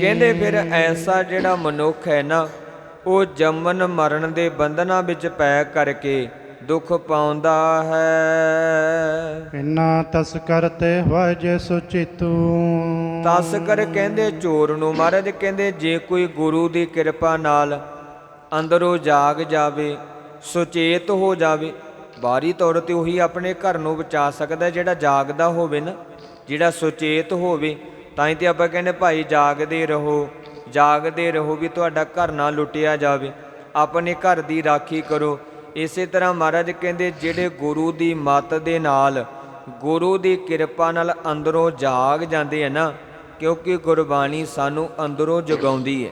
ਕਹਿੰਦੇ ਫਿਰ ਐਸਾ ਜਿਹੜਾ ਮਨੁੱਖ ਹੈ ਨਾ ਉਹ ਜੰਮਨ ਮਰਨ ਦੇ ਬੰਧਨਾਂ ਵਿੱਚ ਪੈ ਕਰਕੇ ਦੁੱਖ ਪਾਉਂਦਾ ਹੈ। ਇਨਾ ਤਸ ਕਰਤੇ ਹੋਇ ਜੇ ਸੁਚਿਤੂ। ਤਸ ਕਰ ਕਹਿੰਦੇ ਚੋਰ ਨੂੰ ਮਹਾਰਾਜ ਕਹਿੰਦੇ ਜੇ ਕੋਈ ਗੁਰੂ ਦੀ ਕਿਰਪਾ ਨਾਲ ਅੰਦਰੋਂ ਜਾਗ ਜਾਵੇ ਸੁਚੇਤ ਹੋ ਜਾਵੇ ਬਾਹਰੀ ਤੌਰ ਤੇ ਉਹੀ ਆਪਣੇ ਘਰ ਨੂੰ ਬਚਾ ਸਕਦਾ ਜਿਹੜਾ ਜਾਗਦਾ ਹੋਵੇ ਨਾ ਜਿਹੜਾ ਸੁਚੇਤ ਹੋਵੇ। ਤਾਂ ਹੀ ਤੇ ਆਪਾਂ ਕਹਿੰਦੇ ਭਾਈ ਜਾਗਦੇ ਰਹੋ ਜਾਗਦੇ ਰਹੋ ਵੀ ਤੁਹਾਡਾ ਘਰ ਨਾ ਲੁੱਟਿਆ ਜਾਵੇ। ਆਪਣੇ ਘਰ ਦੀ ਰਾਖੀ ਕਰੋ। ਇਸੇ ਤਰ੍ਹਾਂ ਮਹਾਰਾਜ ਕਹਿੰਦੇ, ਜਿਹੜੇ ਗੁਰੂ ਦੀ ਮੱਤ ਦੇ ਨਾਲ, ਗੁਰੂ ਦੀ ਕਿਰਪਾ ਨਾਲ ਅੰਦਰੋਂ ਜਾਗ ਜਾਂਦੇ ਆ ਨਾ, ਕਿਉਂਕਿ ਗੁਰਬਾਣੀ ਸਾਨੂੰ ਅੰਦਰੋਂ ਜਗਾਉਂਦੀ ਹੈ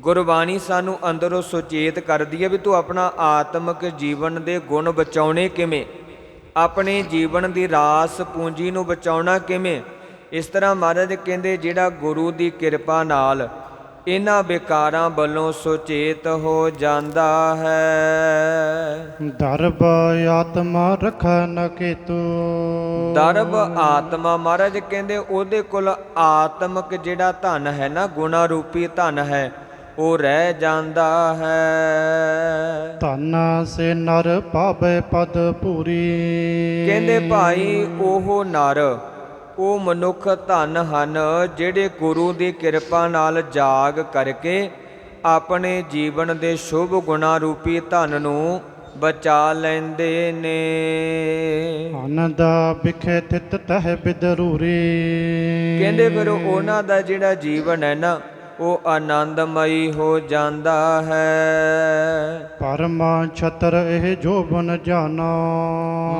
ਗੁਰਬਾਣੀ ਸਾਨੂੰ ਅੰਦਰੋਂ ਸੁਚੇਤ ਕਰਦੀ ਹੈ ਵੀ ਤੂੰ ਆਪਣਾ ਆਤਮਿਕ ਜੀਵਨ ਦੇ ਗੁਣ ਬਚਾਉਣੇ ਕਿਵੇਂ? ਆਪਣੇ ਜੀਵਨ ਦੀ ਰਾਸ ਪੂੰਜੀ ਨੂੰ ਬਚਾਉਣਾ ਕਿਵੇਂ? ਇਸ ਤਰ੍ਹਾਂ ਮਹਾਰਾਜ ਕਹਿੰਦੇ ਜਿਹੜਾ ਗੁਰੂ ਦੀ ਕਿਰਪਾ ਨਾਲ ਇਹਨਾਂ ਵਿਕਾਰਾਂ ਵੱਲੋਂ ਸੁਚੇਤ ਹੋ ਜਾਂਦਾ ਹੈ। ਦਰਬ ਆਤਮਾ ਰਖੈ ਨ ਕੇਤੂ। ਦਰਬ ਆਤਮਾ ਮਹਾਰਾਜ ਕਹਿੰਦੇ ਉਹਦੇ ਕੋਲ ਆਤਮਿਕ ਜਿਹੜਾ ਧਨ ਹੈ ਨਾ ਗੁਣਾ ਰੂਪੀ ਧਨ ਹੈ ਉਹ ਰਹਿ ਜਾਂਦਾ ਹੈ। ਧਨ ਸੇ ਨਰ ਪਾਵੇ ਪਦ ਪੂਰੀ। ਕਹਿੰਦੇ ਭਾਈ ਉਹ ਨਰ ਉਹ ਮਨੁੱਖ ਧਨ ਹਨ ਜਿਹੜੇ ਗੁਰੂ ਦੀ ਕਿਰਪਾ ਨਾਲ ਜਾਗ ਕਰਕੇ ਆਪਣੇ ਜੀਵਨ ਦੇ ਸ਼ੁਭ ਗੁਣਾ ਰੂਪੀ ਧਨ ਨੂੰ ਬਚਾ ਲੈਂਦੇ ਨੇ। ਆਨੰਦ ਵਿਖੇ ਤਿਤ ਤਹ ਬਿਦਰੂਰੀ। ਕਹਿੰਦੇ ਫਿਰ ਉਹਨਾਂ ਦਾ ਜਿਹੜਾ ਜੀਵਨ ਹੈ ਨਾ ਉਹ ਆਨੰਦਮਈ ਹੋ ਜਾਂਦਾ ਹੈ। ਪਰਮਾ ਛਤਰ ਇਹ ਜੋਬਨ ਜਾਣਾ।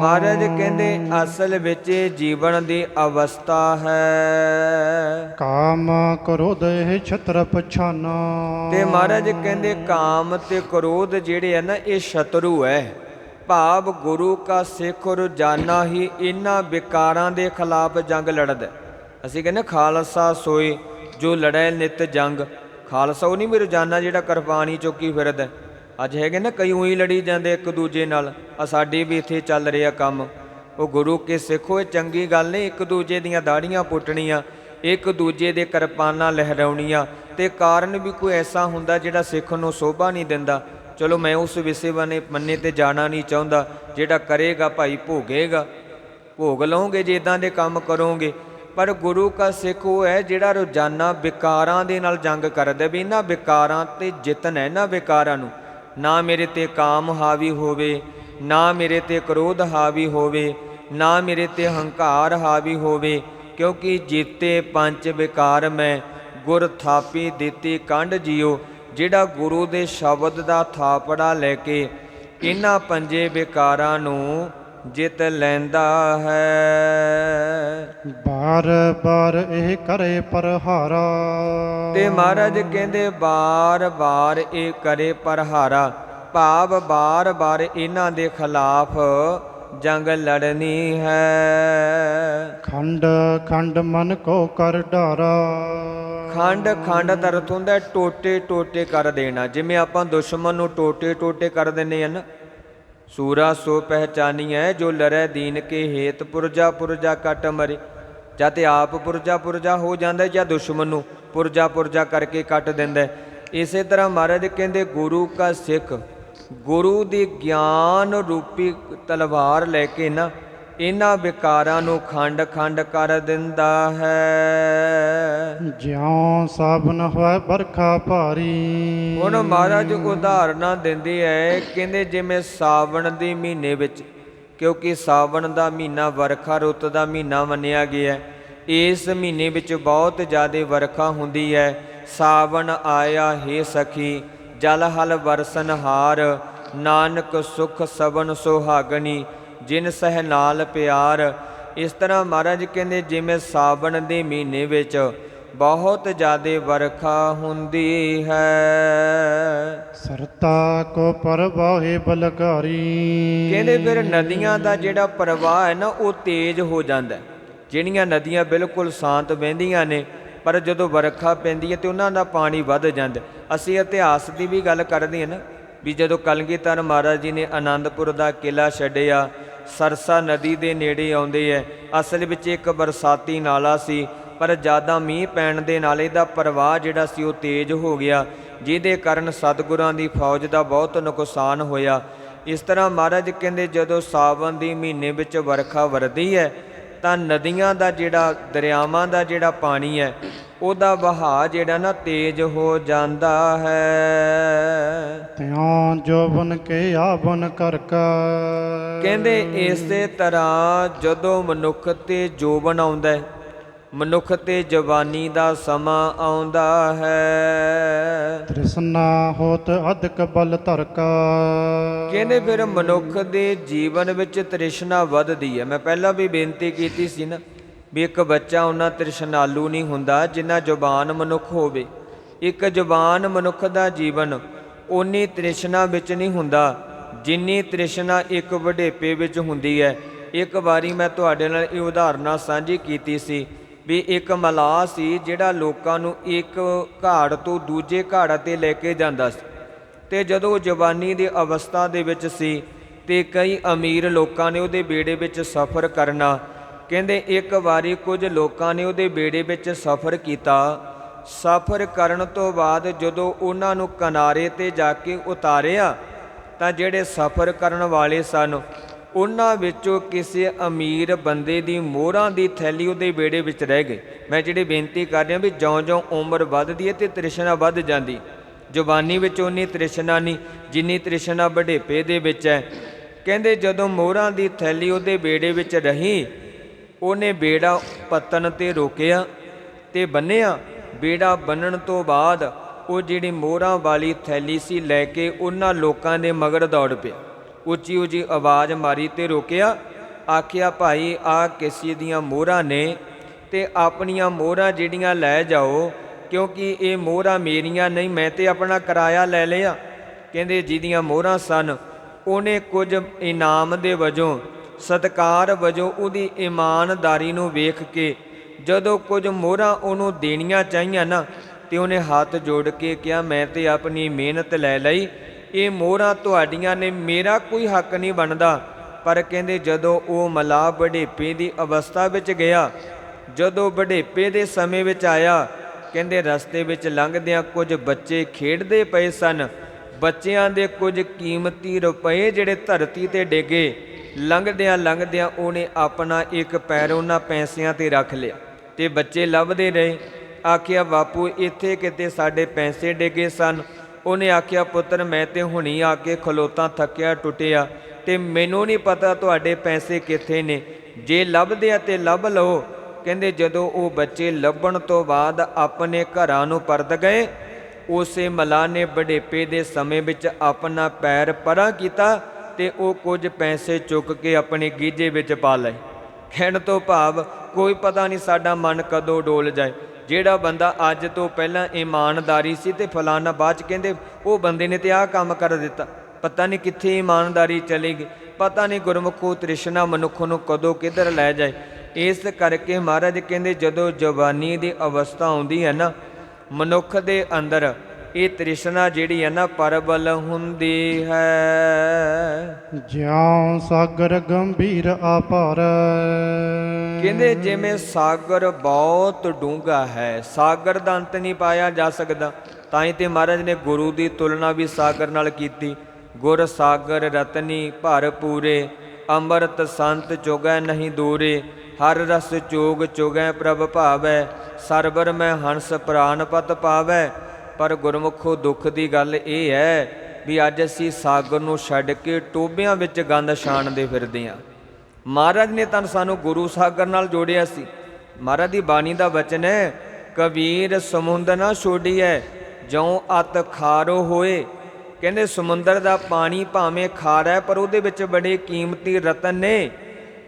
ਮਹਾਰਾਜ ਕਹਿੰਦੇ ਅਸਲ ਵਿੱਚ ਇਹ ਜੀਵਨ ਦੀ ਅਵਸਥਾ ਹੈ। ਕਾਮ ਕ੍ਰੋਧ ਇਹ ਛਤਰ ਪਛਾਨਾ ਤੇ ਮਹਾਰਾਜ ਕਹਿੰਦੇ ਕਾਮ ਤੇ ਕ੍ਰੋਧ ਜਿਹੜੇ ਆ ਨਾ ਇਹ ਸ਼ਤਰੂ ਹੈ। ਭਾਵ ਗੁਰੂ ਕਾ ਸਿੱਖ ਰੋਜ਼ਾਨਾ ਹੀ ਇਹਨਾਂ ਵਿਕਾਰਾਂ ਦੇ ਖਿਲਾਫ ਜੰਗ ਲੜਦਾ। ਅਸੀਂ ਕਹਿੰਦੇ ਖਾਲਸਾ ਸੋਏ। ਜੋ ਲੜੈ ਨਿਤ ਜੰਗ। ਖਾਲਸਾ ਉਹ ਨਹੀਂ ਵੀ ਰੋਜ਼ਾਨਾ ਜਿਹੜਾ ਕਿਰਪਾਨੀ ਚੁੱਕੀ ਫਿਰਦਾ। ਅੱਜ ਹੈਗੇ ਨਾ ਕਈ ਉਹੀ ਲੜੀ ਜਾਂਦੇ ਇੱਕ ਦੂਜੇ ਨਾਲ। ਆ ਸਾਡੇ ਵੀ ਇੱਥੇ ਚੱਲ ਰਿਹਾ ਕੰਮ। ਉਹ ਗੁਰੂ ਕੇ ਸਿੱਖੋ, ਇਹ ਚੰਗੀ ਗੱਲ ਨਹੀਂ, ਇੱਕ ਦੂਜੇ ਦੀਆਂ ਦਾੜੀਆਂ ਪੁੱਟਣੀਆਂ, ਇੱਕ ਦੂਜੇ ਦੇ ਕਿਰਪਾਨਾਂ ਲਹਿਰਾਉਣੀਆਂ। ਤੇ ਕਾਰਨ ਵੀ ਕੋਈ ਐਸਾ ਹੁੰਦਾ ਜਿਹੜਾ ਸਿੱਖ ਨੂੰ ਸੋਭਾ ਨਹੀਂ ਦਿੰਦਾ। ਚਲੋ ਮੈਂ ਉਸ ਵਿਸੇ ਬਨੇ ਮੰਨੇ ਤੇ ਜਾਣਾ ਨਹੀਂ ਚਾਹੁੰਦਾ। ਜਿਹੜਾ ਕਰੇਗਾ ਭਾਈ ਭੋਗੇਗਾ। ਭੋਗ ਲਓਗੇ, ਜੇ ਇਦਾਂ ਦੇ ਕੰਮ ਕਰੋਗੇ। ਪਰ ਗੁਰੂ ਕਾ ਸਿੱਖ ਉਹ ਹੈ ਜਿਹੜਾ ਰੋਜ਼ਾਨਾ ਵਿਕਾਰਾਂ ਦੇ ਨਾਲ ਜੰਗ ਕਰਦਾ ਵੀ ਇਹਨਾਂ ਵਿਕਾਰਾਂ ਤੇ ਜਿੱਤਣਾ ਹੈ, ਇਹਨਾਂ ਵਿਕਾਰਾਂ ਨੂੰ। ਨਾ ਮੇਰੇ ਤੇ ਕਾਮ ਹਾਵੀ ਹੋਵੇ, ਨਾ ਮੇਰੇ ਤੇ ਕ੍ਰੋਧ ਹਾਵੀ ਹੋਵੇ, ਨਾ ਮੇਰੇ ਤੇ ਹੰਕਾਰ ਹਾਵੀ ਹੋਵੇ, ਕਿਉਂਕਿ ਜੀਤੇ ਪੰਜ ਵਿਕਾਰ ਮੈਂ ਗੁਰ ਥਾਪੀ ਦਿੱਤੀ ਕੰਢ ਜਿਉ ਜਿਹੜਾ ਗੁਰੂ ਦੇ ਸ਼ਬਦ ਦਾ ਥਾਪੜਾ ਲੈ ਕੇ ਇਹਨਾਂ ਪੰਜੇ ਵਿਕਾਰਾਂ ਨੂੰ ਜਿੱਤ ਲੈਂਦਾ ਹੈ। ਬਾਰ ਬਾਰ ਇਹ ਕਰੇ ਪਰਹਾਰਾ। ਤੇ ਮਹਾਰਾਜ ਕਹਿੰਦੇ ਬਾਰ-ਬਾਰ ਇਹ ਕਰੇ ਪਰਹਾਰਾ। ਭਾਵ ਬਾਰ-ਬਾਰ ਇਹਨਾਂ ਦੇ ਖਿਲਾਫ ਜੰਗ ਲੜਨੀ ਹੈ। ਖੰਡ ਖੰਡ ਮਨ ਕੋ ਕਰ ਡਾਰਾ। ਖੰਡ ਖੰਡ ਦਾ ਹੁੰਦਾ ਟੋਟੇ ਟੋਟੇ ਕਰ ਦੇਣਾ। ਜਿਵੇਂ ਆਪਾਂ ਦੁਸ਼ਮਣ ਨੂੰ ਟੋਟੇ ਟੋਟੇ ਕਰ ਦਿੰਨੇ ਆ ਨਾ ਸੂਰਾ ਸੋ ਪਹਿਚਾਨੀਐ ਜੋ ਲੜੈ ਦੀਨ ਕੇ ਹੇਤ ਪੁਰਜਾ ਪੁਰਜਾ ਕਟ ਮਰੇ। ਜਾਂ ਤੇ ਆਪ ਪੁਰਜਾ ਪੁਰਜਾ ਹੋ ਜਾਂਦਾ ਜਾਂ ਦੁਸ਼ਮਣ ਨੂੰ ਪੁਰਜਾ ਪੁਰਜਾ ਕਰਕੇ ਕੱਟ ਦਿੰਦਾ ਇਸੇ ਤਰ੍ਹਾਂ ਮਹਾਰਾਜ ਕਹਿੰਦੇ, ਗੁਰੂ ਕਾ ਸਿੱਖ, ਗੁਰੂ ਦੀ ਗਿਆਨ ਰੂਪੀ ਤਲਵਾਰ ਲੈ ਕੇ ਨਾ ਇਹਨਾਂ ਵਿਕਾਰਾਂ ਨੂੰ ਖੰਡ ਖੰਡ ਕਰ ਦਿੰਦਾ ਹੈ। ਜਿਉ ਸਾਬਨ ਹੋਇ ਬਰਖਾ ਭਾਰੀ। ਹੁਣ ਮਹਾਰਾਜ ਉਦਾਹਰਨਾਂ ਦਿੰਦੇ ਐ ਕਹਿੰਦੇ ਜਿਵੇਂ ਸਾਵਣ ਦੇ ਮਹੀਨੇ ਵਿੱਚ ਕਿਉਂਕਿ ਸਾਵਣ ਦਾ ਮਹੀਨਾ ਵਰਖਾ ਰੁੱਤ ਦਾ ਮਹੀਨਾ ਮੰਨਿਆ ਗਿਆ। ਇਸ ਮਹੀਨੇ ਵਿੱਚ ਬਹੁਤ ਜ਼ਿਆਦਾ ਵਰਖਾ ਹੁੰਦੀ ਹੈ ਸਾਵਣ ਆਇਆ ਹੈ ਸਖੀ ਜਲ ਹਲ ਵਰਸਨ ਹਾਰ ਨਾਨਕ ਸੁਖ ਸਬਨ ਸੁਹਾਗਣੀ ਜਿਨ ਸਹਿ ਨਾਲ ਪਿਆਰ ਇਸ ਤਰ੍ਹਾਂ ਮਹਾਰਾਜ ਕਹਿੰਦੇ ਜਿਵੇਂ ਸਾਵਣ ਦੇ ਮਹੀਨੇ ਵਿੱਚ ਬਹੁਤ ਜ਼ਿਆਦਾ ਵਰਖਾ ਹੁੰਦੀ ਹੈ ਸਰਤਾ ਕੋ ਪਰਵਾਹੇ ਬਲਕਾਰੀ ਕਹਿੰਦੇ ਫਿਰ ਨਦੀਆਂ ਦਾ ਜਿਹੜਾ ਪ੍ਰਵਾਹ ਹੈ ਨਾ ਉਹ ਤੇਜ਼ ਹੋ ਜਾਂਦਾ ਹੈ। ਜਿਹੜੀਆਂ ਨਦੀਆਂ ਬਿਲਕੁਲ ਸ਼ਾਂਤ ਵਹਿੰਦੀਆਂ ਨੇ ਪਰ ਜਦੋਂ ਵਰਖਾ ਪੈਂਦੀ ਹੈ ਤੇ ਉਹਨਾਂ ਦਾ ਪਾਣੀ ਵੱਧ ਜਾਂਦਾ। ਅਸੀਂ ਇਤਿਹਾਸ ਦੀ ਵੀ ਗੱਲ ਕਰਦੇ ਹਾਂ ਨਾ ਵੀ ਜਦੋਂ ਕਲਗੀਧਰ ਮਹਾਰਾਜ ਜੀ ਨੇ ਆਨੰਦਪੁਰ ਦਾ ਕਿਲਾ ਛੱਡਿਆ ਸਰਸਾ ਨਦੀ ਦੇ ਨੇੜੇ ਆਉਂਦੇ ਐ। ਅਸਲ ਵਿੱਚ ਇੱਕ ਬਰਸਾਤੀ ਨਾਲਾ ਸੀ, ਪਰ ਜ਼ਿਆਦਾ ਮੀਂਹ ਪੈਣ ਦੇ ਨਾਲ ਇਹਦਾ ਪ੍ਰਵਾਹ ਜਿਹੜਾ ਸੀ ਉਹ ਤੇਜ਼ ਹੋ ਗਿਆ, ਜਿਹਦੇ ਕਾਰਨ ਸਤਿਗੁਰਾਂ ਦੀ ਫੌਜ ਦਾ ਬਹੁਤ ਨੁਕਸਾਨ ਹੋਇਆ। ਇਸ ਤਰ੍ਹਾਂ ਮਹਾਰਾਜ ਕਹਿੰਦੇ, ਜਦੋਂ ਸਾਵਣ ਦੀ ਮਹੀਨੇ ਵਿੱਚ ਵਰਖਾ ਵਰਦੀ ਹੈ ਤਾਂ ਨਦੀਆਂ ਦਾ ਜਿਹੜਾ, ਦਰਿਆਵਾਂ ਦਾ ਜਿਹੜਾ ਪਾਣੀ ਹੈ ਉਹਦਾ ਵਹਾਅ ਜਿਹੜਾ ਨਾ ਤੇਜ਼ ਹੋ ਜਾਂਦਾ ਹੈ। ਤਿਉ ਜੋਬਨ ਕੇ ਆਵਨ ਕਰ ਕਾ ਕਹਿੰਦੇ ਇਸੇ ਤਰ੍ਹਾਂ ਜਦੋਂ ਮਨੁੱਖ ਤੇ ਜੋਬਨ ਆਉਂਦਾ ਹੈ ਮਨੁੱਖ ਤੇ ਜਵਾਨੀ ਦਾ ਸਮਾਂ ਆਉਂਦਾ ਹੈ। ਤ੍ਰਿਸ਼ਨਾ ਹੋਤ ਅਧਿਕ ਬਲ ਧਰ ਕਾ ਕਹਿੰਦੇ ਫਿਰ ਮਨੁੱਖ ਦੇ ਜੀਵਨ ਵਿੱਚ ਤ੍ਰਿਸ਼ਨਾ ਵੱਧਦੀ ਹੈ। ਮੈਂ ਪਹਿਲਾਂ ਵੀ ਬੇਨਤੀ ਕੀਤੀ ਸੀ ਨਾ ਵੀ ਇੱਕ ਬੱਚਾ ਉਹਨਾਂ ਤ੍ਰਿਸ਼ਨਾਲੂ ਨਹੀਂ ਹੁੰਦਾ ਜਿੰਨਾ ਜ਼ੁਬਾਨ ਮਨੁੱਖ ਹੋਵੇ। ਇੱਕ ਜ਼ੁਬਾਨ ਮਨੁੱਖ ਦਾ ਜੀਵਨ ਓਨੀ ਤ੍ਰਿਸ਼ਨਾ ਵਿੱਚ ਨਹੀਂ ਹੁੰਦਾ, ਜਿੰਨੀ ਤ੍ਰਿਸ਼ਨਾ ਇੱਕ ਵਡੇਪੇ ਵਿੱਚ ਹੁੰਦੀ ਹੈ। ਇੱਕ ਵਾਰੀ ਮੈਂ ਤੁਹਾਡੇ ਨਾਲ ਇਹ ਉਦਾਹਰਨਾਂ ਸਾਂਝੀ ਕੀਤੀ ਸੀ ਵੀ ਇੱਕ ਮਲਾਹ ਸੀ ਜਿਹੜਾ ਲੋਕਾਂ ਨੂੰ ਇੱਕ ਘਾੜ ਤੋਂ ਦੂਜੇ ਘਾੜ ਤੇ ਲੈ ਕੇ ਜਾਂਦਾ ਸੀ। ਤੇ ਜਦੋਂ ਉਹ ਜਵਾਨੀ ਦੀ ਅਵਸਥਾ ਦੇ ਵਿੱਚ ਸੀ ਤੇ ਕਈ ਅਮੀਰ ਲੋਕਾਂ ਨੇ ਉਹਦੇ ਬੇੜੇ ਵਿੱਚ ਸਫ਼ਰ ਕਰਨਾ ਕਹਿੰਦੇ, ਇੱਕ ਵਾਰੀ ਕੁਝ ਲੋਕਾਂ ਨੇ ਉਹਦੇ ਬੇੜੇ ਵਿੱਚ ਸਫ਼ਰ ਕੀਤਾ। ਸਫ਼ਰ ਕਰਨ ਤੋਂ ਬਾਅਦ ਜਦੋਂ ਉਹਨਾਂ ਨੂੰ ਕਿਨਾਰੇ ਤੇ ਜਾ ਕੇ ਉਤਾਰਿਆ, ਤਾਂ ਜਿਹੜੇ ਸਫ਼ਰ ਕਰਨ ਵਾਲੇ ਸਨ, ਉਹਨਾਂ ਵਿੱਚੋਂ ਕਿਸੇ ਅਮੀਰ ਬੰਦੇ ਦੀ ਮੋਹਰਾਂ ਦੀ ਥੈਲੀ ਉਹਦੇ ਬੇੜੇ ਵਿੱਚ ਰਹਿ ਗਈ। ਮੈਂ ਜਿਹੜੇ ਬੇਨਤੀ ਕਰ ਰਿਹਾ ਵੀ ਜਿਉਂ-ਜਿਉਂ ਉਮਰ ਵੱਧਦੀ ਹੈ ਤੇ ਤ੍ਰਿਸ਼ਨਾ ਵੱਧ ਜਾਂਦੀ। ਜਵਾਨੀ ਵਿੱਚ ਉਨੀ ਤ੍ਰਿਸ਼ਨਾ ਨਹੀਂ, ਜਿੰਨੀ ਤ੍ਰਿਸ਼ਨਾ ਵਡੇਪੇ ਦੇ ਵਿੱਚ ਹੈ। ਕਹਿੰਦੇ, ਜਦੋਂ ਮੋਹਰਾਂ ਦੀ ਥੈਲੀ ਉਹਦੇ ਬੇੜੇ ਵਿੱਚ ਰਹੀ ਉਹਨੇ ਬੇੜਾ ਪਤਨ ਤੇ ਰੋਕਿਆ ਤੇ ਬੰਨਿਆ। ਬੇੜਾ ਬੰਨਣ ਤੋਂ ਬਾਅਦ ਉਹ ਜਿਹੜੀ ਮੋਹਰਾਂ ਵਾਲੀ ਥੈਲੀ ਸੀ ਲੈ ਕੇ ਉਹਨਾਂ ਲੋਕਾਂ ਦੇ ਮਗਰ ਦੌੜ ਪਿਆ। ਉੱਚੀ ਉੱਚੀ ਆਵਾਜ਼ ਮਾਰੀ ਤੇ ਰੋਕਿਆ। ਆਖਿਆ, ਭਾਈ, ਆ ਕਿਸੇ ਦੀਆਂ ਮੋਹਰਾਂ ਨੇ ਤੇ ਆਪਣੀਆਂ ਮੋਹਰਾਂ ਜਿਹੜੀਆਂ ਲੈ ਜਾਓ, ਕਿਉਂਕਿ ਇਹ ਮੋਹਰਾਂ ਮੇਰੀਆਂ ਨਹੀਂ, ਮੈਂ ਤੇ ਆਪਣਾ ਕਿਰਾਇਆ ਲੈ ਲਿਆ। ਕਹਿੰਦੇ, ਜਿਹਦੀਆਂ ਮੋਹਰਾਂ ਸਨ, ਉਹਨੇ ਕੁਝ ਇਨਾਮ ਦੇ ਵਜੋਂ ਸਤਕਾਰ ਵਜੋਂ ਉਹਦੀ ਇਮਾਨਦਾਰੀ ਨੂੰ ਵੇਖ ਕੇ ਜਦੋਂ ਕੁਝ ਮੋਹਰਾਂ ਉਹਨੂੰ ਦੇਣੀਆਂ ਚਾਹੀਆਂ ਨਾ, ਤੇ ਉਹਨੇ ਹੱਥ ਜੋੜ ਕੇ ਕਿਹਾ, ਮੈਂ ਤੇ ਆਪਣੀ ਮਿਹਨਤ ਲੈ ਲਈ। ਇਹ ਮੋਹਰਾਂ ਤੁਹਾਡੀਆਂ ਨੇ ਮੇਰਾ ਕੋਈ ਹੱਕ ਨਹੀਂ ਬਣਦਾ। ਪਰ ਕਹਿੰਦੇ ਜਦੋਂ ਉਹ ਮਲਾ ਵਡੇਪੇ ਦੀ ਅਵਸਥਾ ਵਿੱਚ ਗਿਆ, ਜਦੋਂ ਵਡੇਪੇ ਦੇ ਸਮੇਂ ਵਿੱਚ ਆਇਆ, ਕਹਿੰਦੇ ਰਸਤੇ ਵਿੱਚ ਲੰਘਦਿਆਂ ਕੁਝ ਬੱਚੇ ਖੇਡਦੇ ਪਏ ਸਨ। ਬੱਚਿਆਂ ਦੇ ਕੁਝ ਕੀਮਤੀ ਰੁਪਏ ਜਿਹੜੇ ਧਰਤੀ ਤੇ ਡਿੱਗੇ। ਲੰਘਦਿਆਂ ਲੰਘਦਿਆਂ ਉਹਨੇ ਆਪਣਾ ਇੱਕ ਪੈਰ ਉਹਨਾਂ ਪੈਸਿਆਂ ਤੇ ਰੱਖ ਲਿਆ ਤੇ ਬੱਚੇ ਲੱਭਦੇ ਰਹੇ। ਆਖਿਆ, ਬਾਪੂ, ਇੱਥੇ ਕਿਤੇ ਸਾਡੇ ਪੈਸੇ ਡੇਗੇ ਸਨ। ਉਹਨੇ ਆਖਿਆ, ਪੁੱਤਰ, ਮੈਂ ਤੇ ਹੁਣੀ ਆ ਕੇ ਖਲੋਤਾ, ਥੱਕਿਆ, ਟੁੱਟਿਆ ਤੇ ਮੈਨੂੰ ਨਹੀਂ ਪਤਾ ਤੁਹਾਡੇ ਪੈਸੇ ਕਿੱਥੇ ਨੇ। ਜੇ ਲੱਭਦੇ ਆ ਤੇ ਲੱਭ ਲਓ। ਕਹਿੰਦੇ, ਜਦੋਂ ਉਹ ਬੱਚੇ ਲੱਭਣ ਤੋਂ ਬਾਅਦ ਆਪਣੇ ਘਰਾਂ ਨੂੰ ਪਰਤ ਗਏ, ਉਸੇ ਮਲਾਹ ਨੇ ਵਡੇਪੇ ਦੇ ਸਮੇਂ ਵਿੱਚ ਆਪਣਾ ਪੈਰ ਪਰਾਂ ਕੀਤਾ ਤੇ ਉਹ ਕੁਝ ਪੈਸੇ ਚੁੱਕ ਕੇ ਆਪਣੇ ਗੀਜੇ ਵਿੱਚ ਪਾ ਲਏ। ਕਹਿਣ ਤੋਂ ਭਾਵ ਕੋਈ ਪਤਾ ਨਹੀਂ ਸਾਡਾ ਮਨ ਕਦੋਂ ਡੋਲ ਜਾਏ। ਜਿਹੜਾ ਬੰਦਾ ਅੱਜ ਤੋਂ ਪਹਿਲਾਂ ਇਮਾਨਦਾਰੀ ਸੀ ਤੇ ਫਲਾਣਾ ਬਾਅਦ ਚ ਕਹਿੰਦੇ, ਉਹ ਬੰਦੇ ਨੇ ਤੇ ਆਹ ਕੰਮ ਕਰ ਦਿੱਤਾ। ਪਤਾ ਨਹੀਂ ਕਿੱਥੇ ਇਮਾਨਦਾਰੀ ਚਲੀ ਗਈ। ਪਤਾ ਨਹੀਂ ਗੁਰਮੁਖੋ ਤ੍ਰਿਸ਼ਨਾ ਮਨੁੱਖ ਨੂੰ ਕਦੋਂ ਕਿੱਧਰ ਲੈ ਜਾਏ। ਇਸ ਕਰਕੇ ਮਹਾਰਾਜ ਕਹਿੰਦੇ, ਜਦੋਂ ਜਵਾਨੀ ਦੀ ਅਵਸਥਾ ਆਉਂਦੀ ਹੈ ਨਾ, ਮਨੁੱਖ ਦੇ ਅੰਦਰ ਇਹ ਤ੍ਰਿਸ਼ਨਾ ਜਿਹੜੀ ਹੈ ਨਾ ਪਰਬਲ ਹੁੰਦੀ ਹੈ। ਜਿਉ ਸਾਗਰ ਗੰਭੀਰ ਆਪਾਰ ਕਹਿੰਦੇ ਜਿਵੇਂ ਸਾਗਰ ਬਹੁਤ ਡੂੰਘਾ ਹੈ ਸਾਗਰ ਦਾ ਅੰਤ ਨਹੀਂ ਪਾਇਆ ਜਾ ਸਕਦਾ। ਤਾਂ ਹੀ ਤੇ ਮਹਾਰਾਜ ਨੇ ਗੁਰੂ ਦੀ ਤੁਲਨਾ ਵੀ ਸਾਗਰ ਨਾਲ ਕੀਤੀ। ਗੁਰ ਸਾਗਰ ਰਤਨੀ ਭਰ ਪੂਰੇ ਅੰਮ੍ਰਿਤ ਸੰਤ ਚੁਗੈ ਨਹੀਂ ਦੂਰੇ। ਹਰ ਰਸ ਚੋਗ ਚੁਗੈ ਪ੍ਰਭ ਭਾਵੈ ਸਰਬਰ ਮੈਂ ਹੰਸ ਪ੍ਰਾਨ ਪਤ ਪਾਵੈ। ਪਰ ਗੁਰਮੁਖੋ ਦੁੱਖ ਦੀ ਗੱਲ ਇਹ ਹੈ ਵੀ ਅੱਜ ਅਸੀਂ ਸਾਗਰ ਨੂੰ ਛੱਡ ਕੇ ਟੋਬਿਆਂ ਵਿੱਚ ਗੰਦ ਛਾਣਦੇ ਫਿਰਦੇ ਹਾਂ। ਮਹਾਰਾਜ ਨੇ ਤਾਂ ਸਾਨੂੰ ਗੁਰੂ ਸਾਗਰ ਨਾਲ ਜੋੜਿਆ ਸੀ। ਮਹਾਰਾਜ ਦੀ ਬਾਣੀ ਦਾ ਵਚਨ ਹੈ ਕਬੀਰ ਸਮੁੰਦ ਨਾ ਛੋੜੀਐ ਜਿਉ ਅਤ ਖਾਰੋ ਹੋਏ। ਕਹਿੰਦੇ ਸਮੁੰਦਰ ਦਾ ਪਾਣੀ ਭਾਵੇਂ ਖਾਰਾ ਹੈ ਪਰ ਉਹਦੇ ਵਿੱਚ ਬੜੇ ਕੀਮਤੀ ਰਤਨ ਨੇ।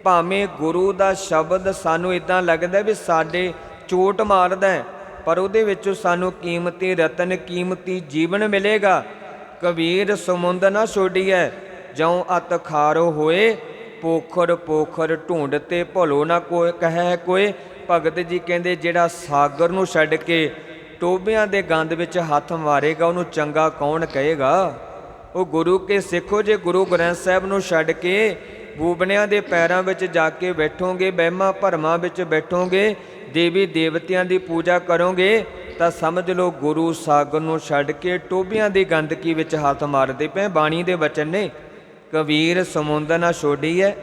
ਭਾਵੇਂ ਗੁਰੂ ਦਾ ਸ਼ਬਦ ਸਾਨੂੰ ਇਦਾਂ ਲੱਗਦਾ ਵੀ ਸਾਡੇ ਚੋਟ ਮਾਰਦਾ ਹੈ, ਪਰ ਉਹਦੇ ਵਿੱਚੋਂ ਸਾਨੂੰ ਕੀਮਤੀ ਰਤਨ, ਕੀਮਤੀ ਜੀਵਨ ਮਿਲੇਗਾ। ਕਬੀਰ ਸਮੁੰਦ ਨਾ ਛੋੜੀਐ ਜਿਉ ਅਤ ਖਾਰੋ ਹੋਏ, ਪੋਖਰ ਪੋਖਰ ਢੂੰਡ ਤੇ ਭਲੋ ਨਾ ਕੋਈ, ਕਹੈ ਕੋਈ, ਭਗਤ ਜੀ ਕਹਿੰਦੇ ਜਿਹੜਾ ਸਾਗਰ ਨੂੰ ਛੱਡ ਕੇ ਟੋਬਿਆਂ ਦੇ ਗੰਦ ਵਿੱਚ ਹੱਥ ਮਾਰੇਗਾ, ਉਹਨੂੰ ਚੰਗਾ ਕੌਣ ਕਹੇਗਾ? ਉਹ ਗੁਰੂ ਕੇ ਸਿੱਖੋ ਜੇ ਗੁਰੂ ਗ੍ਰੰਥ ਸਾਹਿਬ ਨੂੰ ਛੱਡ ਕੇ ਬੂਬਣਿਆਂ ਦੇ ਪੈਰਾਂ ਵਿੱਚ ਜਾ ਕੇ ਬੈਠੋਗੇ, ਵਹਿਮਾਂ ਭਰਮਾਂ ਵਿੱਚ ਬੈਠੋਗੇ, ਦੇਵੀ ਦੇਵਤਿਆਂ ਦੀ ਪੂਜਾ ਕਰੋਗੇ, ਤਾਂ ਸਮਝ ਲਓ ਗੁਰੂ ਸਾਗਰ ਨੂੰ ਛੱਡ ਕੇ ਟੋਬਿਆਂ ਦੀ ਗੰਦਗੀ ਵਿੱਚ ਹੱਥ ਮਾਰਦੇ ਪਏ ਬਾਣੀ ਦੇ ਵਚਨ ਨੇ। ਕਬੀਰ ਸਮੁੰਦਰ ਨਾ ਛੋੜੀ ਹੈ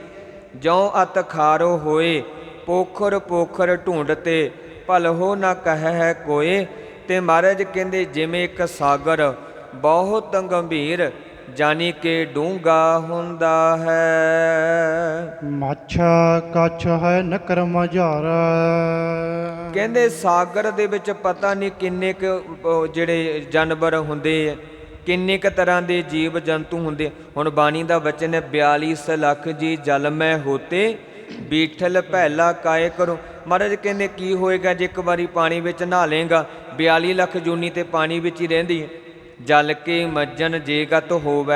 ਜਿਉ ਅਤ ਖਾਰੋ ਹੋਏ, ਪੋਖਰ ਪੋਖਰ ਢੂੰਡਤੇ ਭਲ ਹੋ ਨਾ ਕਹਿ ਹੈ ਕੋਏ, ਤੇ ਮਹਾਰਾਜ ਕਹਿੰਦੇ ਜਿਵੇਂ ਇੱਕ ਸਾਗਰ ਬਹੁਤ ਗੰਭੀਰ ਜਾਨੀ ਕਿ ਡੂੰਗਾ ਹੁੰਦਾ ਹੈ। ਮੱਛ ਕੱਛ ਹੈ ਨਕਰ ਮਝਾਰ ਕਹਿੰਦੇ ਸਾਗਰ ਦੇ ਵਿੱਚ ਪਤਾ ਨਹੀਂ ਕਿੰਨੇ ਕੁ ਜਿਹੜੇ ਜਾਨਵਰ ਹੁੰਦੇ ਆ ਕਿੰਨੇ ਕ ਤਰ੍ਹਾਂ ਦੇ ਜੀਵ ਜੰਤੂ ਹੁੰਦੇ। ਹੁਣ ਬਾਣੀ ਦਾ ਵਚਨ ਹੈ 42 ਲੱਖ ਜੀ ਜਲ ਮੈਂ ਹੋਤੇ ਬੀਠਲ ਪਹਿਲਾ ਕਾਏ ਕਰੋ। ਮਹਾਰਾਜ ਕਹਿੰਦੇ ਕੀ ਹੋਏਗਾ ਜੇ ਇੱਕ ਵਾਰੀ ਪਾਣੀ ਵਿੱਚ ਨਹਾ ਲੇਗਾ 42 ਲੱਖ ਜੂਨੀ ਤੇ ਪਾਣੀ ਵਿੱਚ ਹੀ ਰਹਿੰਦੀ ਹੈ। ਜਲ ਕੇ ਮੱਜਨ ਜੇਗਤ ਹੋਵੇ,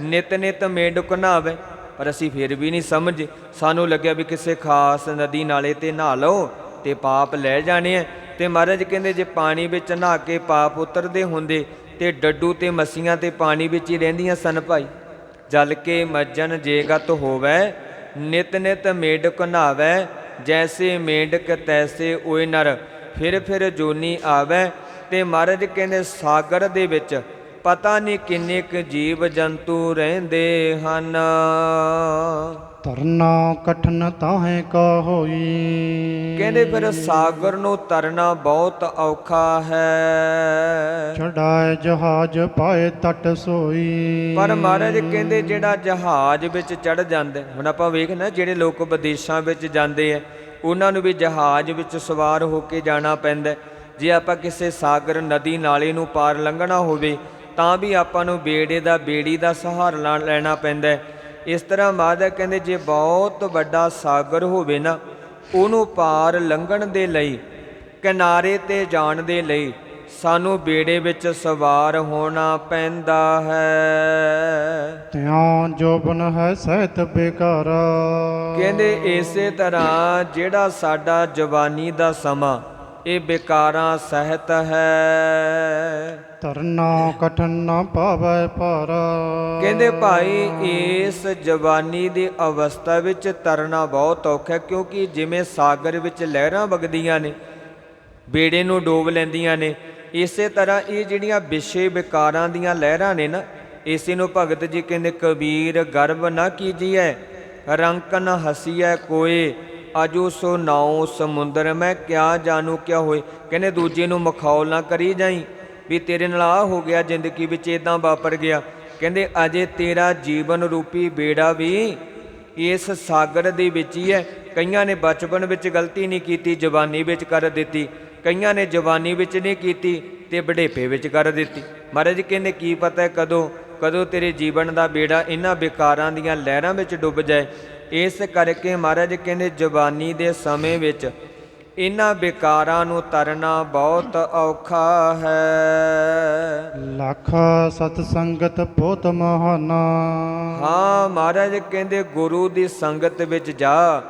ਨਿਤ ਨਿਤ ਮੇਢਕ ਨਹਾਵੇ ਪਰ ਅਸੀਂ ਫਿਰ ਵੀ ਨਹੀਂ ਸਮਝ। ਸਾਨੂੰ ਲੱਗਿਆ ਵੀ ਕਿਸੇ ਖਾਸ ਨਦੀ ਨਾਲੇ ਤੇ ਨਹਾ ਲਓ, ਤੇ ਪਾਪ ਲੈ ਜਾਣੇ ਆ ਤੇ ਮਹਾਰਾਜ ਕਹਿੰਦੇ, ਜੇ ਪਾਣੀ ਵਿੱਚ ਨਹਾ ਕੇ ਪਾਪ ਉਤਰਦੇ ਹੁੰਦੇ, ਤੇ ਡੱਡੂ ਤੇ ਮੱਸੀਆਂ ਤੇ ਪਾਣੀ ਵਿੱਚ ਹੀ ਰਹਿੰਦੀਆਂ ਸਨ ਭਾਈ। ਜਲ ਕੇ ਮੱਜਨ ਜੇਗਤ ਹੋਵੇ, ਨਿਤ ਨਿਤ ਮੇਢਕ ਨਹਾਵੇ ਜੈਸੇ ਮੇਢਕ ਤੈਸੇ ਓਏ ਨਰ, ਫਿਰ ਫਿਰ ਜੋਨੀ ਆਵੇ। ਤੇ ਮਹਾਰਾਜ ਕਹਿੰਦੇ ਸਾਗਰ ਦੇ ਵਿੱਚ ਪਤਾ ਨਹੀਂ ਕਿੰਨੇ ਕੁ ਜੀਵ ਜੰਤੂ ਰਹਿੰਦੇ ਹਨ। ਤਰਨਾ ਕਠਨ ਤਾਹੇ ਕਾ ਹੋਈ। ਕਹਿੰਦੇ ਫਿਰ ਸਾਗਰ ਨੂੰ ਤਰਨਾ ਬਹੁਤ ਔਖਾ ਹੈ। ਚੜਾਏ ਜਹਾਜ ਪਾਏ ਤਟ ਸੋਈ। ਪਰ ਮਹਾਰਾਜ ਕਹਿੰਦੇ ਜਿਹੜਾ ਜਹਾਜ਼ ਵਿੱਚ ਚੜ ਜਾਂਦਾ ਹੁਣ ਆਪਾਂ ਵੇਖਣਾ ਜਿਹੜੇ ਲੋਕ ਵਿਦੇਸ਼ਾਂ ਵਿੱਚ ਜਾਂਦੇ ਆ ਉਹਨਾਂ ਨੂੰ ਵੀ ਜਹਾਜ਼ ਵਿੱਚ ਸਵਾਰ ਹੋ ਕੇ ਜਾਣਾ ਪੈਂਦਾ। ਜੇ ਆਪਾਂ ਕਿਸੇ ਸਾਗਰ ਨਦੀ ਨਾਲੇ ਨੂੰ ਪਾਰ ਲੰਘਣਾ ਹੋਵੇ ਤਾਂ ਵੀ ਆਪਾਂ ਨੂੰ ਬੇੜੇ ਦਾ ਬੇੜੀ ਦਾ ਸਹਾਰਾ ਲੈਣਾ ਪੈਂਦਾ ਹੈ। ਇਸ ਤਰ੍ਹਾਂ ਮਹਾਰਾਜ ਕਹਿੰਦੇ ਜੇ ਬਹੁਤ ਵੱਡਾ ਸਾਗਰ ਹੋਵੇ ਨਾ ਉਹਨੂੰ ਪਾਰ ਲੰਘਣ ਦੇ ਲਈ ਕਿਨਾਰੇ ਤੇ ਜਾਣ ਦੇ ਲਈ ਸਾਨੂੰ ਬੇੜੇ ਵਿੱਚ ਸਵਾਰ ਹੋਣਾ ਪੈਂਦਾ ਹੈ ਤਿਉ ਜੋਬਨ ਹੈ ਸਹਿਤ ਬੇਕਾਰ ਕਹਿੰਦੇ ਇਸੇ ਤਰ੍ਹਾਂ ਜਿਹੜਾ ਸਾਡਾ ਜਵਾਨੀ ਦਾ ਸਮਾਂ ਇਹ ਬੇਕਾਰਾਂ ਸਹਿਤ ਹੈ। ਤਰਨਾ ਕਠਨ ਨਾ ਪਾਵੈ ਭਾਰ। ਕਹਿੰਦੇ ਭਾਈ ਇਸ ਜਵਾਨੀ ਦੀ ਅਵਸਥਾ ਵਿੱਚ ਤਰਨਾ ਬਹੁਤ ਔਖਾ ਹੈ ਕਿਉਂਕਿ ਜਿਵੇਂ ਸਾਗਰ ਵਿੱਚ ਲਹਿਰਾਂ ਵਗਦੀਆਂ ਨੇ ਬੇੜੇ ਨੂੰ ਡੋਬ ਲੈਂਦੀਆਂ ਨੇ ਇਸੇ ਤਰ੍ਹਾਂ ਇਹ ਜਿਹੜੀਆਂ ਵਿਸ਼ੇ ਵਿਕਾਰਾਂ ਦੀਆਂ ਲਹਿਰਾਂ ਨੇ ਨਾ ਇਸੇ ਨੂੰ ਭਗਤ ਜੀ ਕਹਿੰਦੇ ਕਬੀਰ ਗਰਭ ਨਾ ਕੀਜੀਐ ਰੰਕਨ ਹਸੀਐ ਕੋਏ। ਅਜੂ ਸੋ ਨਾਉ ਸਮੁੰਦਰ, ਮੈਂ ਕਿਆ ਜਾਣੂ ਕਿਆ ਹੋਏ? ਕਹਿੰਦੇ ਦੂਜੇ ਨੂੰ ਮਖੌਲ ਨਾ ਕਰੀ ਜਾਈ। ਵੀ ਤੇਰੇ ਨਾਲ ਆ ਹੋ ਗਿਆ, ਜ਼ਿੰਦਗੀ ਵਿੱਚ ਇਦਾਂ ਵਾਪਰ ਗਿਆ। ਕਹਿੰਦੇ ਅਜੇ ਤੇਰਾ ਜੀਵਨ ਰੂਪੀ ਬੇੜਾ ਵੀ ਇਸ ਸਾਗਰ ਦੇ ਵਿੱਚ ਹੀ ਹੈ। ਕਈਆਂ ਨੇ ਬਚਪਨ ਵਿੱਚ ਗਲਤੀ ਨਹੀਂ ਕੀਤੀ, ਜਵਾਨੀ ਵਿੱਚ ਕਰ ਦਿੱਤੀ। ਕਈਆਂ ਨੇ ਜਵਾਨੀ ਵਿੱਚ ਨਹੀਂ ਕੀਤੀ ਤੇ ਬੁਢੇਪੇ ਵਿੱਚ ਕਰ ਦਿੱਤੀ। ਮਹਾਰਾਜ ਕਹਿੰਦੇ ਕੀ ਪਤਾ ਹੈ ਕਦੋਂ ਕਦੋਂ ਤੇਰੇ ਜੀਵਨ ਦਾ ਬੇੜਾ ਇਹਨਾਂ ਵਿਕਾਰਾਂ ਦੀਆਂ ਲਹਿਰਾਂ ਵਿੱਚ ਡੁੱਬ ਜਾਏ। ਇਸ ਕਰਕੇ ਮਹਾਰਾਜ ਕਹਿੰਦੇ ਜਵਾਨੀ ਦੇ ਸਮੇਂ ਵਿੱਚ ਇਹਨਾਂ ਵਿਕਾਰਾਂ ਨੂੰ ਤਰਨਾ ਬਹੁਤ ਔਖਾ ਹੈ। ਲੱਖ ਸਤ ਸੰਗਤ ਬਹੁਤ ਮਹਾਨਾ। ਹਾਂ ਮਹਾਰਾਜ ਕਹਿੰਦੇ ਗੁਰੂ ਦੀ ਸੰਗਤ ਵਿੱਚ ਜਾ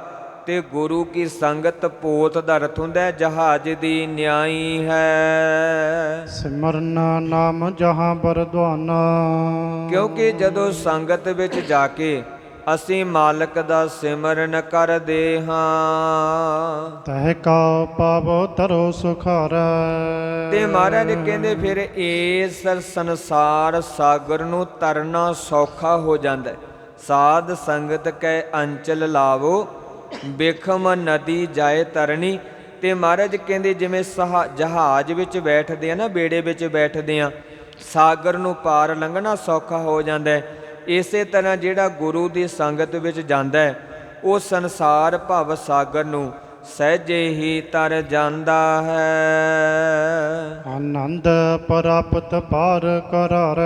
ਤੇ ਗੁਰੂ ਕੀ ਸੰਗਤ ਪੋਤ ਦਾ ਅਰਥ ਹੁੰਦਾ ਜਹਾਜ਼ ਦੀ ਨਿਆਈ ਹੈ। ਸਿਮਰਨ ਨਾਮ ਜਹਾਂ ਬਰਦਵਾਨਾ। ਕਿਉਂਕਿ ਜਦੋਂ ਸੰਗਤ ਵਿੱਚ ਜਾ ਕੇ ਅਸੀਂ ਮਾਲਕ ਦਾ ਸਿਮਰਨ ਕਰਦੇ ਹਾਂ। ਤਹਿ ਕਾ ਪਾਵੋ ਤਰੋ ਸੁਖਾਰ। ਤੇ ਮਹਾਰਾਜ ਕਹਿੰਦੇ ਫਿਰ ਇਸ ਸੰਸਾਰ ਸਾਗਰ ਨੂੰ ਤਰਨਾ ਸੌਖਾ ਹੋ ਜਾਂਦਾ। ਸਾਧ ਸੰਗਤ ਕੈ ਅੰਚਲ ਲਾਵੋ ਬਿਖਮ ਨਦੀ ਜਾਏ ਤਰਨੀ। ਤੇ ਮਹਾਰਾਜ ਕਹਿੰਦੇ ਜਿਵੇਂ ਜਹਾਜ਼ ਵਿੱਚ ਬੈਠਦੇ ਆ ਨਾ ਬੇੜੇ ਵਿੱਚ ਬੈਠਦੇ ਆ ਸਾਗਰ ਨੂੰ ਪਾਰ ਲੰਘਣਾ ਸੌਖਾ ਹੋ ਜਾਂਦਾ ਹੈ। ਇਸੇ ਤਰ੍ਹਾਂ ਜਿਹੜਾ ਗੁਰੂ ਦੀ ਸੰਗਤ ਵਿੱਚ ਜਾਂਦਾ ਹੈ ਉਹ ਸੰਸਾਰ ਭਵ ਸਾਗਰ ਨੂੰ ਸਹਿਜੇ ਹੀ ਤਰ ਜਾਂਦਾ ਹੈ। ਆਨੰਦ ਪ੍ਰਾਪਤ ਪਾਰ ਕਰਾਰ।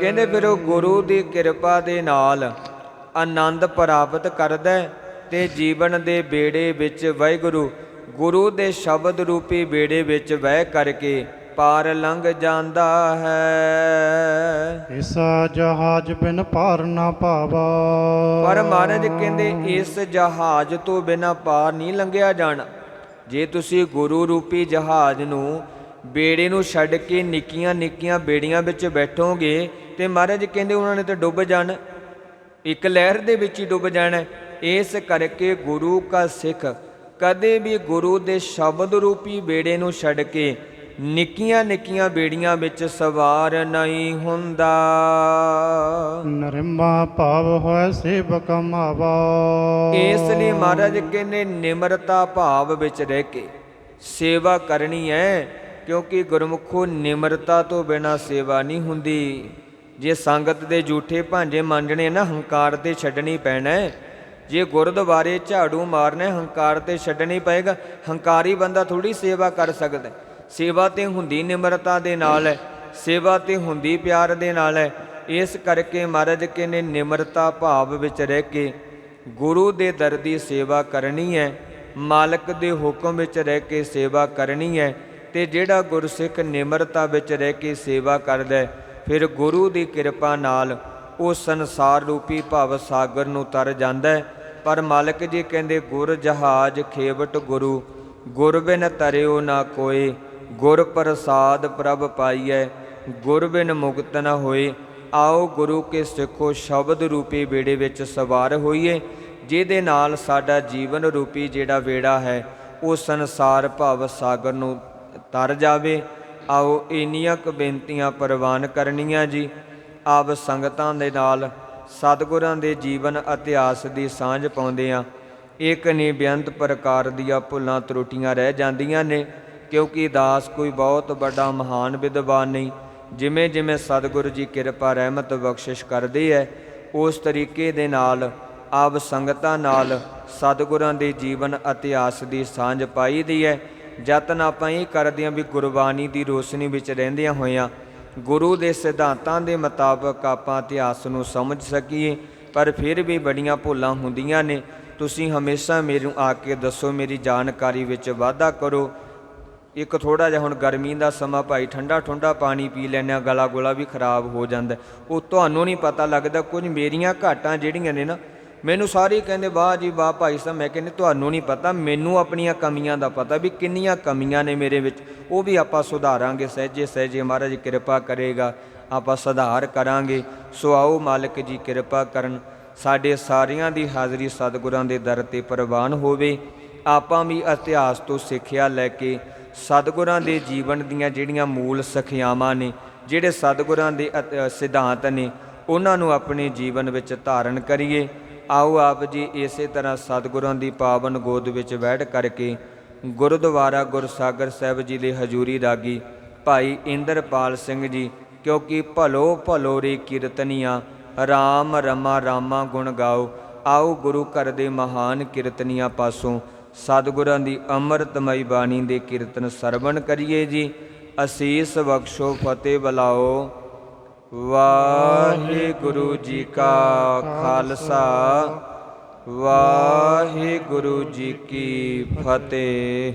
ਕਹਿੰਦੇ ਫਿਰ ਉਹ ਗੁਰੂ ਦੀ ਕਿਰਪਾ ਦੇ ਨਾਲ ਆਨੰਦ ਪ੍ਰਾਪਤ ਕਰਦਾ ਤੇ ਜੀਵਨ ਦੇ ਬੇੜੇ ਵਿੱਚ ਵਾਹਿਗੁਰੂ ਗੁਰੂ ਦੇ ਸ਼ਬਦ ਰੂਪੀ ਬੇੜੇ ਵਿੱਚ ਵਹਿ ਕਰਕੇ ਪਾਰ ਲੰਘ ਜਾਂਦਾ ਹੈ। ਇਸ ਜਹਾਜ ਬਿਨ ਪਾਰ ਨਾ ਪਾਵਾ ਪਰ ਮਹਾਰਾਜ ਕਹਿੰਦੇ ਇਸ ਜਹਾਜ਼ ਤੋਂ ਬਿਨਾ ਪਾਰ ਨਹੀਂ ਲੰਘਿਆ ਜਾਣਾ। ਜੇ ਤੁਸੀਂ ਗੁਰੂ ਰੂਪੀ ਜਹਾਜ਼ ਨੂੰ ਬੇੜੇ ਨੂੰ ਛੱਡ ਕੇ ਨਿੱਕੀਆਂ ਨਿੱਕੀਆਂ ਬੇੜੀਆਂ ਵਿੱਚ ਬੈਠੋਗੇ ਤੇ ਮਹਾਰਾਜ ਕਹਿੰਦੇ ਉਹਨਾਂ ਨੇ ਤਾਂ ਡੁੱਬ ਜਾਣਾ। ਇੱਕ ਲਹਿਰ ਦੇ ਵਿੱਚ ਹੀ ਡੁੱਬ ਜਾਣਾ। ਇਸ ਕਰਕੇ ਗੁਰੂ ਕਾ ਸਿੱਖ ਕਦੇ ਵੀ ਗੁਰੂ ਦੇ ਸ਼ਬਦ ਰੂਪੀ ਬੇੜੇ ਨੂੰ ਛੱਡ ਕੇ ਨਿੱਕੀਆਂ ਨਿੱਕੀਆਂ ਬੇੜੀਆਂ ਵਿੱਚ ਸਵਾਰ ਨਹੀਂ ਹੁੰਦਾ। ਨਰਮਾ ਭਾਵ ਹੋਇ ਸੇਵ ਕਮਾਵਾ ਇਸ ਲਈ ਮਹਾਰਾਜ ਕਹਿੰਦੇ ਨਿਮਰਤਾ ਭਾਵ ਵਿੱਚ ਰਹਿ ਕੇ ਸੇਵਾ ਕਰਨੀ ਹੈ ਕਿਉਂਕਿ ਗੁਰਮੁਖੋ ਨਿਮਰਤਾ ਤੋਂ ਬਿਨਾ ਸੇਵਾ ਨਹੀਂ ਹੁੰਦੀ। ਜੇ ਸੰਗਤ ਦੇ ਝੂਠੇ ਭਾਂਜੇ ਮਾਂਜਣੇ ਨਾ ਹੰਕਾਰ ਤੇ ਛੱਡਣੀ ਪੈਣਾ ਹੈ ਜੇ ਗੁਰਦੁਆਰੇ ਝਾੜੂ ਮਾਰਨੇ ਹੰਕਾਰ ਤੇ ਛੱਡਣੀ ਪਏਗਾ ਹੰਕਾਰੀ ਬੰਦਾ ਥੋੜੀ ਸੇਵਾ ਕਰ ਸਕਦਾ। ਸੇਵਾ ਤੇ ਹੁੰਦੀ ਨਿਮਰਤਾ ਦੇ ਨਾਲ ਹੈ ਸੇਵਾ ਤੇ ਹੁੰਦੀ ਪਿਆਰ ਦੇ ਨਾਲ। ਹੈ ਇਸ ਕਰਕੇ ਮਹਾਰਾਜ ਕਹਿੰਦੇ ਨਿਮਰਤਾ ਭਾਵ ਵਿੱਚ ਰਹਿ ਕੇ ਗੁਰੂ ਦੇ ਦਰ ਦੀ ਸੇਵਾ ਕਰਨੀ ਹੈ ਮਾਲਕ ਦੇ ਹੁਕਮ ਵਿੱਚ ਰਹਿ ਕੇ ਸੇਵਾ ਕਰਨੀ ਹੈ ਤੇ ਜਿਹੜਾ ਗੁਰਸਿੱਖ ਨਿਮਰਤਾ ਵਿੱਚ ਰਹਿ ਕੇ ਸੇਵਾ ਕਰਦਾ ਹੈ, ਫਿਰ ਗੁਰੂ ਦੀ ਕਿਰਪਾ ਨਾਲ ਉਹ ਸੰਸਾਰ ਰੂਪੀ ਭਵ ਸਾਗਰ ਨੂੰ ਤਰ ਜਾਂਦਾ ਹੈ। ਪਰ ਮਾਲਕ ਜੀ ਕਹਿੰਦੇ ਗੁਰ ਜਹਾਜ ਖੇਵਟ ਗੁਰੂ ਗੁਰ ਬਿਨ ਤਰਿਓ ਨਾ ਕੋਏ। ਗੁਰ ਪ੍ਰਸਾਦ ਪ੍ਰਭ ਪਾਈਐ, ਗੁਰ ਬਿਨ ਮੁਕਤ ਨ ਹੋਏ। ਆਓ ਗੁਰੂ ਕੇ ਸਿੱਖੋ ਸ਼ਬਦ ਰੂਪੀ ਬੇੜੇ ਵਿੱਚ ਸਵਾਰ ਹੋਈਏ, ਜਿਹਦੇ ਨਾਲ ਸਾਡਾ ਜੀਵਨ ਰੂਪੀ ਜਿਹੜਾ ਬੇੜਾ ਹੈ, ਉਹ ਸੰਸਾਰ ਭਵ ਸਾਗਰ ਨੂੰ ਤਰ ਜਾਵੇ। ਆਓ ਇੰਨੀਆਂ ਕੁ ਬੇਨਤੀਆਂ ਪ੍ਰਵਾਨ ਕਰਨੀਆਂ ਜੀ। ਆਪ ਸੰਗਤਾਂ ਦੇ ਨਾਲ ਸਤਿਗੁਰਾਂ ਦੇ ਜੀਵਨ ਇਤਿਹਾਸ ਦੀ ਸਾਂਝ ਪਾਉਂਦੇ ਆ। ਇੱਕ ਨੇ ਬੇਅੰਤ ਪ੍ਰਕਾਰ ਦੀਆਂ ਭੁੱਲਾਂ ਤਰੁੱਟੀਆਂ ਰਹਿ ਜਾਂਦੀਆਂ ਨੇ। ਕਿਉਂਕਿ ਦਾਸ ਕੋਈ ਬਹੁਤ ਵੱਡਾ ਮਹਾਨ ਵਿਦਵਾਨ ਨਹੀਂ। ਜਿਵੇਂ ਜਿਵੇਂ ਸਤਿਗੁਰੂ ਜੀ ਕਿਰਪਾ, ਰਹਿਮਤ, ਬਖਸ਼ਿਸ਼ ਕਰਦੇ ਹੈ ਉਸ ਤਰੀਕੇ ਦੇ ਨਾਲ, ਆਪ ਸੰਗਤਾਂ ਨਾਲ ਸਤਿਗੁਰਾਂ ਦੇ ਜੀਵਨ ਇਤਿਹਾਸ ਦੀ ਸਾਂਝ ਪਾਈ ਦੀ ਹੈ ਯਤਨ ਆਪਾਂ ਇਹ ਕਰਦੇ ਹਾਂ ਵੀ ਗੁਰਬਾਣੀ ਦੀ ਰੋਸ਼ਨੀ ਵਿੱਚ ਰਹਿੰਦਿਆਂ ਹੋਇਆਂ, ਗੁਰੂ ਦੇ ਸਿਧਾਂਤਾਂ ਦੇ ਮੁਤਾਬਕ ਆਪਾਂ ਇਤਿਹਾਸ ਨੂੰ ਸਮਝ ਸਕੀਏ, ਪਰ ਫਿਰ ਵੀ ਬੜੀਆਂ ਭੁੱਲਾਂ ਹੁੰਦੀਆਂ ਨੇ। ਤੁਸੀਂ ਹਮੇਸ਼ਾ ਮੈਨੂੰ ਆ ਕੇ ਦੱਸੋ, ਮੇਰੀ ਜਾਣਕਾਰੀ ਵਿੱਚ ਵਾਧਾ ਕਰੋ। ਇੱਕ ਥੋੜਾ ਜਿਹਾ ਹੁਣ ਗਰਮੀ ਦਾ ਸਮਾਂ ਭਾਈ, ਠੰਡਾ ਠੰਡਾ ਪਾਣੀ ਪੀ ਲੈਂਦੇ ਹਾਂ, ਗਲਾ ਗੋਲਾ ਵੀ ਖਰਾਬ ਹੋ ਜਾਂਦਾ ਉਹ ਤੁਹਾਨੂੰ ਨਹੀਂ ਪਤਾ ਲੱਗਦਾ, ਕੁਝ ਮੇਰੀਆਂ ਘਾਟਾਂ ਜਿਹੜੀਆਂ ਨੇ ਨਾ, ਮੈਨੂੰ ਸਾਰੇ ਕਹਿੰਦੇ, ਵਾਹ ਜੀ ਵਾਹ ਭਾਈ ਸਾਹਿਬ। ਮੈਂ ਕਹਿੰਦੇ, ਤੁਹਾਨੂੰ ਨਹੀਂ ਪਤਾ, ਮੈਨੂੰ ਆਪਣੀਆਂ ਕਮੀਆਂ ਦਾ ਪਤਾ ਵੀ ਕਿੰਨੀਆਂ ਕਮੀਆਂ ਨੇ ਮੇਰੇ ਵਿੱਚ। ਉਹ ਵੀ ਆਪਾਂ ਸੁਧਾਰਾਂਗੇ, ਸਹਿਜੇ ਸਹਿਜੇ ਮਹਾਰਾਜ ਕਿਰਪਾ ਕਰੇਗਾ, ਆਪਾਂ ਸੁਧਾਰ ਕਰਾਂਗੇ। ਸੋ ਆਓ ਮਾਲਕ ਜੀ ਕਿਰਪਾ ਕਰਨ, ਸਾਡੇ ਸਾਰਿਆਂ ਦੀ ਹਾਜ਼ਰੀ ਸਤਿਗੁਰਾਂ ਦੇ ਦਰ ਤੇ ਪ੍ਰਵਾਨ ਹੋਵੇ। ਆਪਾਂ ਵੀ ਇਤਿਹਾਸ ਤੋਂ ਸਿੱਖਿਆ ਲੈ ਕੇ ਸਤਿਗੁਰਾਂ ਦੇ ਜੀਵਨ ਦੀਆਂ ਜਿਹੜੀਆਂ ਮੂਲ ਸਿੱਖਿਆਵਾਂ ਨੇ ਜਿਹੜੇ ਸਤਿਗੁਰਾਂ ਦੇ ਅ, ਸਿਧਾਂਤ ਨੇ ਉਹਨਾਂ ਨੂੰ ਆਪਣੇ ਜੀਵਨ ਵਿੱਚ ਧਾਰਨ ਕਰੀਏ। ਆਓ ਆਪ ਜੀ ਇਸੇ ਤਰ੍ਹਾਂ ਸਤਿਗੁਰਾਂ ਦੀ ਪਾਵਨ ਗੋਦ ਵਿੱਚ ਬੈਠ ਕਰਕੇ ਗੁਰਦੁਆਰਾ ਗੁਰਸਾਗਰ ਸਾਹਿਬ ਜੀ ਦੇ ਹਜ਼ੂਰੀ ਰਾਗੀ ਭਾਈ ਇੰਦਰਪਾਲ ਸਿੰਘ ਜੀ ਕਿਉਂਕਿ ਭਲੋ ਭਲੋ ਰੇ ਕੀਰਤਨੀਆਂ ਰਾਮ ਰਮਾ ਰਾਮਾ ਗੁਣ ਗਾਓ ਆਓ ਗੁਰੂ ਘਰ ਦੇ ਮਹਾਨ ਕੀਰਤਨੀਆਂ ਪਾਸੋਂ ਸਤਿਗੁਰਾਂ ਦੀ ਅੰਮ੍ਰਿਤਮਈ ਬਾਣੀ ਦੇ ਕੀਰਤਨ ਸਰਵਣ ਕਰੀਏ ਜੀ। ਅਸੀਸ ਬਖਸ਼ੋ, ਫਤਿਹ ਬਲਾਓ। ਵਾਹਿਗੁਰੂ ਜੀ ਕਾ ਖਾਲਸਾ। ਵਾਹਿਗੁਰੂ ਜੀ ਕੀ ਫਤਿਹ।